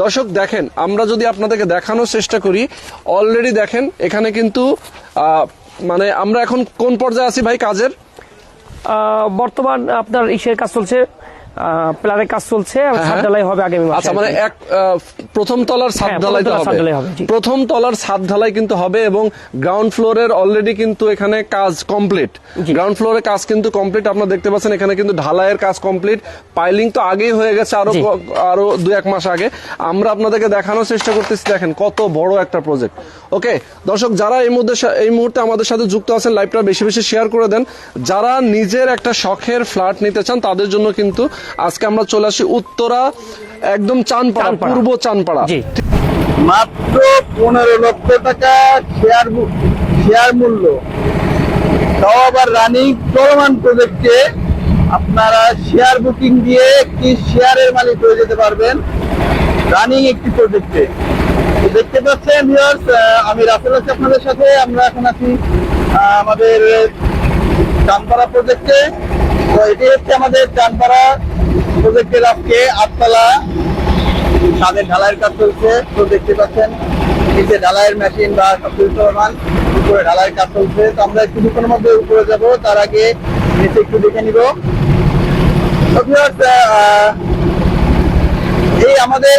দর্শক, দেখেন, আমরা যদি আপনাদেরকে দেখানোর চেষ্টা করি অলরেডি দেখেন, এখানে কিন্তু মানে আমরা এখন কোন পর্যায়ে আছি ভাই কাজের? বর্তমান আপনার ইসের কাজ চলছে। প্লানের কাজ চলছে আর হ্যাঁ, ছাদ। ঢালাই হবে আগামী মাসে আচ্ছা মানে এক প্রথম তলার ছাদ হ্যাঁ, ঢালাই হবে। প্রথম তলার ছাদ ঢালাই কিন্তু হবে এবং গ্রাউন্ড ফ্লোরের অলরেডি কিন্তু এখানে কাজ কমপ্লিট গ্রাউন্ড ফ্লোরের কাজ কিন্তু কমপ্লিট আপনারা দেখতে পাচ্ছেন এখানে কিন্তু ঢালাইয়ের কাজ কমপ্লিট পাইলিং তো আগেই হয়ে গেছে আরও আরও দু এক মাস আগে। আমরা আপনাদেরকে দেখানোর চেষ্টা করতেছি দেখেন কত বড় একটা প্রজেক্ট ওকে দর্শক যারা এই মধ্যে এই মুহূর্তে আমাদের সাথে যুক্ত আছেন লাইভটা বেশি বেশি শেয়ার করে দেন। যারা নিজের একটা শখের ফ্ল্যাট নিতে চান তাদের জন্য কিন্তু আজকে আমরা চলে আসি উত্তরা একদম চানপাড়া চানপাড়া। পূর্ব চানপাড়া। মাত্র পনেরো লক্ষ টাকা শেয়ার শেয়ার মূল্য। তাও আবার রানিং চলমান প্রজেক্টে আপনারা শেয়ার বুকিং দিয়ে একটি শেয়ারের মালিক হয়ে যেতে পারবেন রানিং একটি প্রজেক্টে দেখতে পাচ্ছেন ভিউয়ার্স আমি রাসেল আছি আপনাদের সাথে। আমরা এখন আছি আহ, আমাদের চানপাড়া প্রজেক্টে তো এটি হচ্ছে আমাদের চানপাড়া প্রজেক্টের আজকে আটতলা ছাদের ঢালাইয়ের কাজ চলছে। তো দেখতে পাচ্ছেন নিচে ঢালাইয়ের মেশিন বা সবকিছু চলমান উপরে ঢালাইয়ের কাজ চলছে। তো আমরা কিছুক্ষণের মধ্যে উপরে যাব, তার আগে নিচে একটু দেখে নিব। এই আমাদের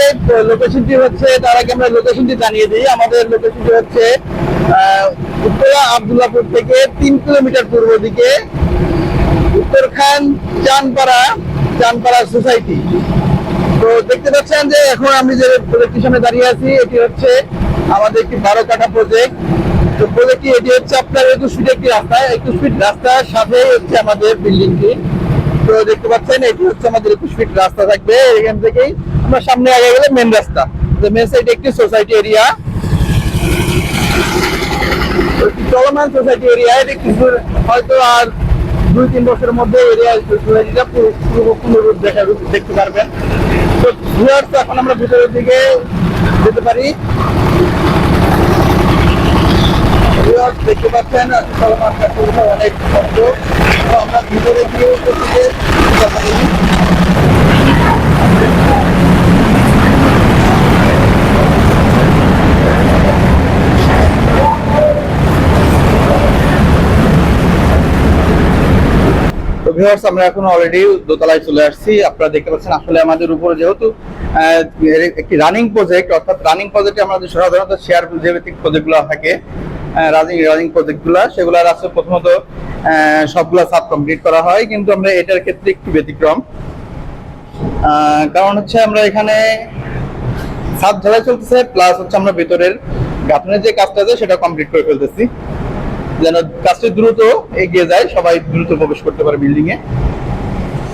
লোকেশনটি হচ্ছে, তার আগে আমরা লোকেশনটি জানিয়ে দিই। আমাদের লোকেশনটি হচ্ছে উত্তরা আবদুল্লাপুর থেকে তিন কিলোমিটার পূর্ব দিকে উত্তরখান চানপাড়া চানপাড়া সোসাইটি তো দেখতে পাচ্ছেন যে এখন আমি যে প্রজেক্টের সামনে দাঁড়িয়ে আছি, এটি হচ্ছে আমাদের একটি বারো কাঠা প্রজেক্ট তো প্রজেক্টটি এটি হচ্ছে আপনার একুশ ফিট একটি রাস্তা একুশ ফিট রাস্তার সাথে হচ্ছে আমাদের বিল্ডিংটি তো দেখতে পাচ্ছেন, এটি হচ্ছে আমাদের একুশ ফিট রাস্তা থাকবে। এখান থেকেই আমরা সামনে আগে গেলে মেন রাস্তা। মেন সাইড একটি সোসাইটি এরিয়া চলমান সোসাইটি এরিয়া এটি কিছু হয়তো আর দুই তিন বছরের মধ্যে এরিয়া পুনরূপ দেখা দেখতে পারবেন। তো এখন আমরা ভিতরের দিকে যেতে পারি। দেখতে পাচ্ছেন অনেক আমরা ভিতরে গিয়ে উপস্থিত কথা বলি। তো ভিউয়ার্স আমরা এখন অলরেডি দোতলায় চলে আসছি। আপনারা দেখতে পাচ্ছেন, আসলে আমাদের উপরে যেহেতু একটি রানিং প্রজেক্ট অর্থাৎ রানিং প্রজেক্টে আমাদের সাধারণত শেয়ার প্রজেক্টগুলো থাকে রানিং রানিং প্রজেক্টগুলো সেগুলো আছে প্রথমত সবগুলো সাব কমপ্লিট করা হয়, কিন্তু আমরা এটার ক্ষেত্রে একটু ব্যতিক্রম। কারণ হচ্ছে আমরা এখানে ছাদ ঢালাই চলতেছে প্লাস হচ্ছে আমরা ভেতরের, গাঁথনের যে কাজটা আছে, সেটা কমপ্লিট করে ফেলতেছি। যেন কাজটি দ্রুত এগিয়ে যায়, সবাই দ্রুত প্রবেশ করতে পারে বিল্ডিং এ।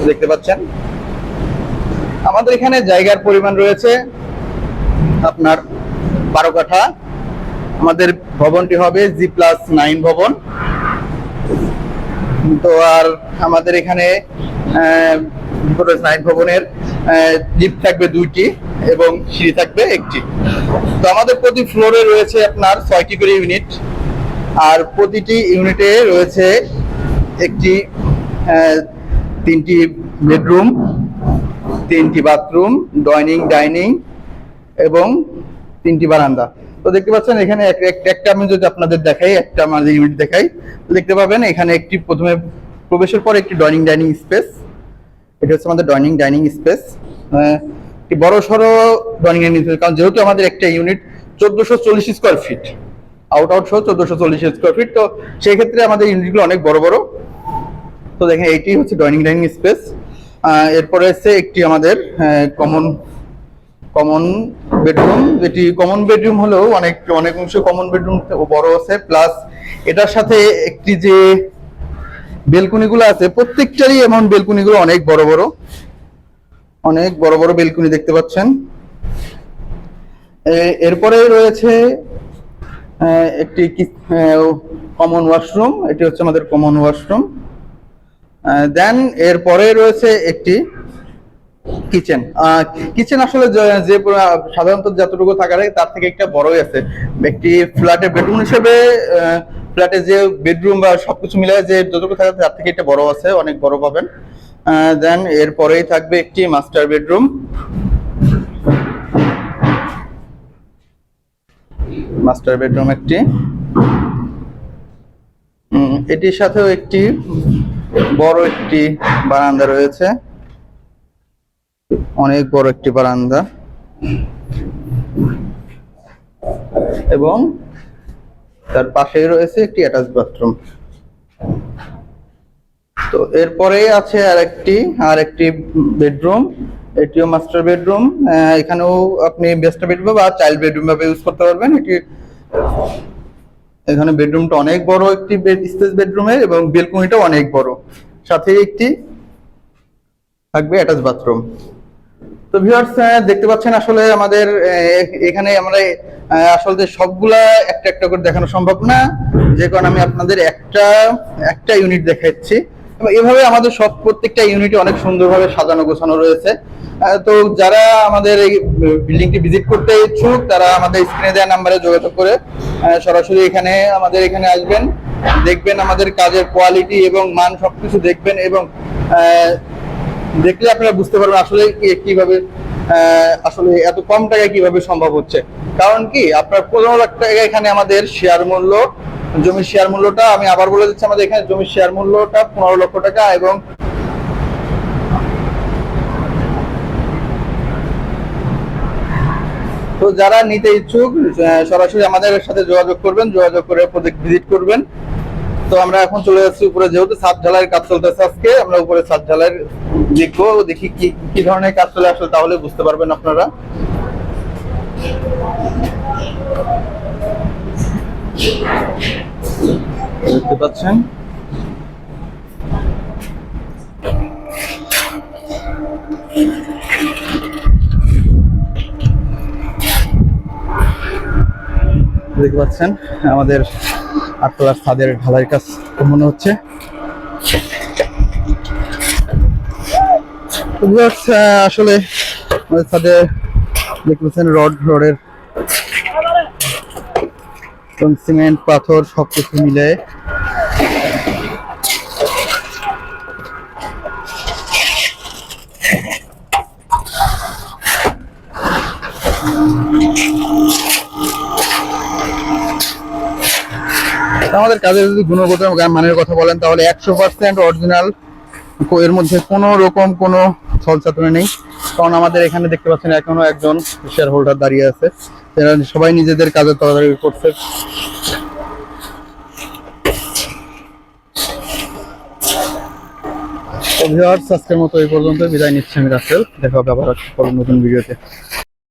দেখতে পাচ্ছেন। আমাদের এখানে জায়গার পরিমাণ রয়েছে আপনার বারো কাঠা। আমাদের ভবনটি হবে জি প্লাস নাইন ভবন। তো আর আমাদের এখানে নাইন ভবনের লিফট থাকবে দুইটি এবং সিঁড়ি থাকবে একটি। তো আমাদের প্রতি ফ্লোরে রয়েছে আপনার ছয়টি করে ইউনিট আর প্রতিটি ইউনিটে রয়েছে একটি তিনটি বেডরুম, তিনটি বাথরুম, ডাইনিং ডাইনিং এবং তিনটি বারান্দা। তো দেখতে পাচ্ছেন এখানে এক- এক- একটা আমি যদি আপনাদের দেখাই, একটা আমাদের ইউনিট দেখাই দেখতে পাবেন এখানে একটি প্রথমে প্রবেশের পর একটি ডাইনিং ডাইনিং স্পেস। এটা হচ্ছে আমাদের ডাইনিং ডাইনিং স্পেস। একটি বড় সড়ো ডাইনিং ডাইনিং স্পেস কারণ যেহেতু আমাদের একটা ইউনিট চোদ্দশো চল্লিশ স্কোয়ার ফিট আউট আউট সহ চোদ্দশো চল্লিশ স্কোয়ার ফিট তো সেই ক্ষেত্রে আমাদের ইউনিটগুলো অনেক বড় বড়। তো দেখেন, এইটি হচ্ছে ডাইনিং ডাইনিং স্পেস এরপরে হচ্ছে একটি আমাদের কমন কমন বেডরুম যেটি কমন বেডরুম হলেও অনেক অনেক অংশ কমন বেডরুম বড় আছে। প্লাস এটার সাথে একটি যে বেলকুনিগুলো আছে, প্রত্যেকটারই এমন বেলকুনিগুলো অনেক বড় বড়। অনেক বড় বড় বেলকুনি দেখতে পাচ্ছেন। এরপরে রয়েছে একটি কমন ওয়াশরুম এটি হচ্ছে আমাদের কমন ওয়াশরুম দেন এরপরে রয়েছে একটি কিচেন কিচেন আসলে যে- সাধারণত যতটুকু থাকা লাগে তার থেকে একটা বড়ই আছে। একটি ফ্ল্যাটে বেডরুম হিসেবে ফ্ল্যাটে যে বেডরুম বা সবকিছু মিলে যে যতটুকু থাকে তার থেকে একটা বড় আছে, অনেক বড় পাবেন। দেন এরপরেই থাকবে একটি মাস্টার বেডরুম মাস্টার বেডরুম একটি। এটির সাথেও একটি বড় একটি বারান্দা রয়েছে। অনেক বড় একটি বারান্দা। এবং তার পাশেই রয়েছে একটি অ্যাটাচ বাথরুম তো এরপরে আছে আরেকটি আরেকটি বেডরুম এটিও মাস্টার বেডরুম এখানেও আপনি মাস্টার বেডরুম বা চাইল্ড বেডরুম ভাবে ইউজ করতে পারবেন। এটি এখানে বেডরুমটা অনেক বড় একটি বেড স্পেস বেডরুমের এবং বেলকনিটা অনেক বড়। সাথে একটি থাকবে অ্যাটাচ বাথরুম তো ভিউয়ার্স দেখতে পাচ্ছেন আসলে আমাদের এখানে আমরা আসলে সবগুলা একটা একটা করে দেখানো সম্ভব না। যে কারণে আমি আপনাদের একটা একটা ইউনিট দেখাচ্ছি। এবং এভাবে আমাদের সব প্রত্যেকটা ইউনিটে অনেক সুন্দরভাবে সাজানো গোছানো রয়েছে। তো যারা আমাদের এই বিল্ডিংটি ভিজিট করতে ইচ্ছুক, তারা আমাদের স্ক্রিনে দেওয়া নাম্বারে যোগাযোগ করে সরাসরি এখানে আমাদের এখানে আসবেন। দেখবেন আমাদের কাজের কোয়ালিটি এবং মান সবকিছু দেখবেন এবং দেখলে আপনারা বুঝতে পারবেন আসলে কীভাবে আসলে এত কম টাকায় কীভাবে সম্ভব হচ্ছে। কারণ কি? আপনার পনেরো লাখ টাকা এখানে আমাদের শেয়ার মূল্য জমির শেয়ার মূল্যটা আমি আবার বলে দিচ্ছি, আমাদের এখানে জমির শেয়ার মূল্যটা পনেরো লক্ষ টাকা এবং তো যারা নিতে ইচ্ছুক সরাসরি আমাদের সাথে যোগাযোগ করবেন, যোগাযোগ করে প্রজেক্ট ভিজিট করবেন। তো আমরা এখন চলে যাচ্ছি উপরে, যেহেতু ছাদ ঢালাইয়ের কাজ চলতেছে আজকে, আমরা উপরে ছাদ ঢালাইয়ের দেখব, দেখি কি কি ধরনের কাজ চলে আসলে তাহলে বুঝতে পারবেন আপনারা। পাচ্ছেন দেখতে পাচ্ছেন, আমাদের আটতলার ছাদের ঢালাই কাজ মনে হচ্ছে। আসলে আমাদের ছাদে দেখতে পাচ্ছেন, রড, রডের সিমেন্ট, পাথর সবকিছু মিলে আমাদের কাজের যদি গুণগত মানের কথা বলেন, তাহলে একশো পার্সেন্ট অরিজিনাল এর মধ্যে কোনো রকম কোনো ছলচাতুরি নেই। কারণ আমাদের এখানে দেখতে পাচ্ছেন এখনও একজন শেয়ার হোল্ডার দাঁড়িয়ে আছে। এরা সবাই নিজেদের কাজে তদারকি করছে। আজকের মতো এই পর্যন্ত বিদায় নিচ্ছি আমি রাসেল। দেখা হবে আবার নতুন ভিডিওতে।